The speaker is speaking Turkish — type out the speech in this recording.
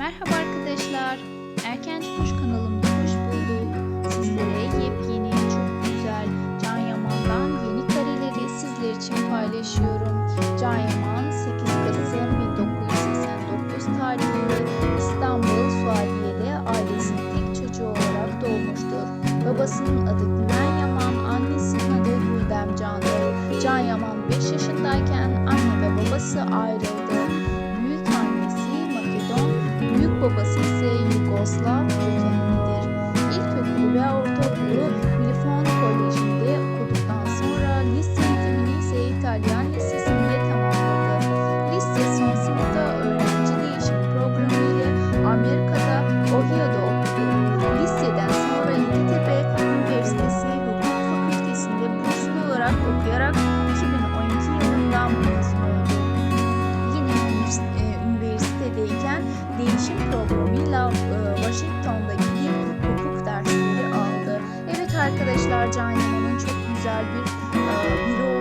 Merhaba arkadaşlar. Erken Çıkmış kanalımda hoş bulduk. Sizlere yepyeni, çok güzel Can Yaman'dan yeni kareleri sizler için paylaşıyorum. Can Yaman 8 Kasım 1989 tarihinde İstanbul Suadiye'de ailesinin tek çocuğu olarak doğmuştur. Babasının adı Güven Yaman, annesinin adı Güldem Can'dır. Can Yaman 5 yaşındayken anne ve babası ayrıldı. Babası ise Yugoslav kökenlidir. İlkokulu ve ortaokulu Milfon Koleji'nde okuduktan sonra lise eğitimini ise İtalyan Lisesi'nde tamamladı. Lise son sınıfta öğrenci değişim programı ile Amerika'da Ohio'da okudu. Liseden sonra Yeditepe Üniversitesi Hukuk Fakültesi'nde burslu olarak okuyarak arkadaşlar Can Yaman'ın çok güzel bir e, biri